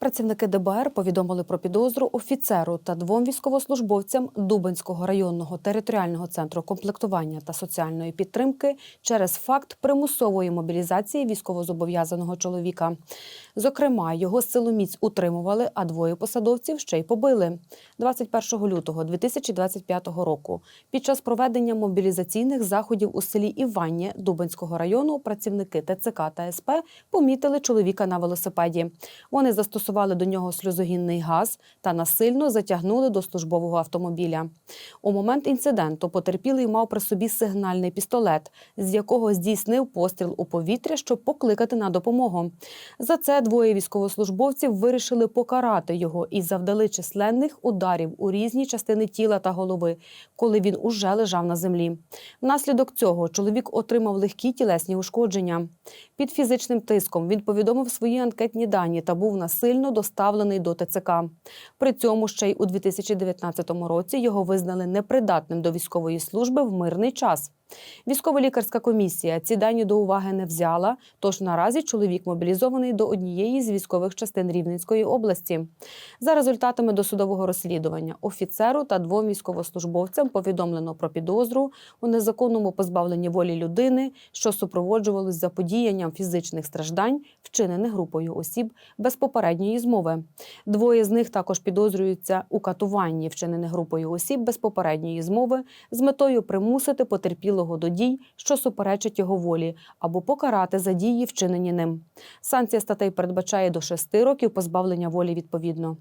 Працівники ДБР повідомили про підозру офіцеру та двом військовослужбовцям Дубенського районного територіального центру комплектування та соціальної підтримки через факт примусової мобілізації військовозобов'язаного чоловіка. Зокрема, його силоміць утримували, а двоє посадовців ще й побили. 21 лютого 2025 року під час проведення мобілізаційних заходів у селі Іваннє Дубенського району працівники ТЦК та СП помітили чоловіка на велосипеді. Вони застосували до нього сльозогінний газ та насильно затягнули до службового автомобіля. У момент інциденту потерпілий мав при собі сигнальний пістолет, з якого здійснив постріл у повітря, щоб покликати на допомогу. За це двоє військовослужбовців вирішили покарати його і завдали численних ударів у різні частини тіла та голови, коли він уже лежав на землі. Внаслідок цього чоловік отримав легкі тілесні ушкодження. Під фізичним тиском він повідомив свої анкетні дані та був насильно доставлений до ТЦК. При цьому ще й у 2019 році його визнали непридатним до військової служби в мирний час. Військово-лікарська комісія ці дані до уваги не взяла, тож наразі чоловік мобілізований до однієї з військових частин Рівненської області. За результатами досудового розслідування офіцеру та двом військовослужбовцям повідомлено про підозру у незаконному позбавленні волі людини, що супроводжувалось заподіянням фізичних страждань, вчинених групою осіб без попередньої змови. Двоє з них також підозрюються у катуванні, вчинених групою осіб без попередньої змови, з метою примусити підозрілого до дій, що суперечить його волі, або покарати за дії, вчинені ним. Санкція статей передбачає до 6 років позбавлення волі відповідно.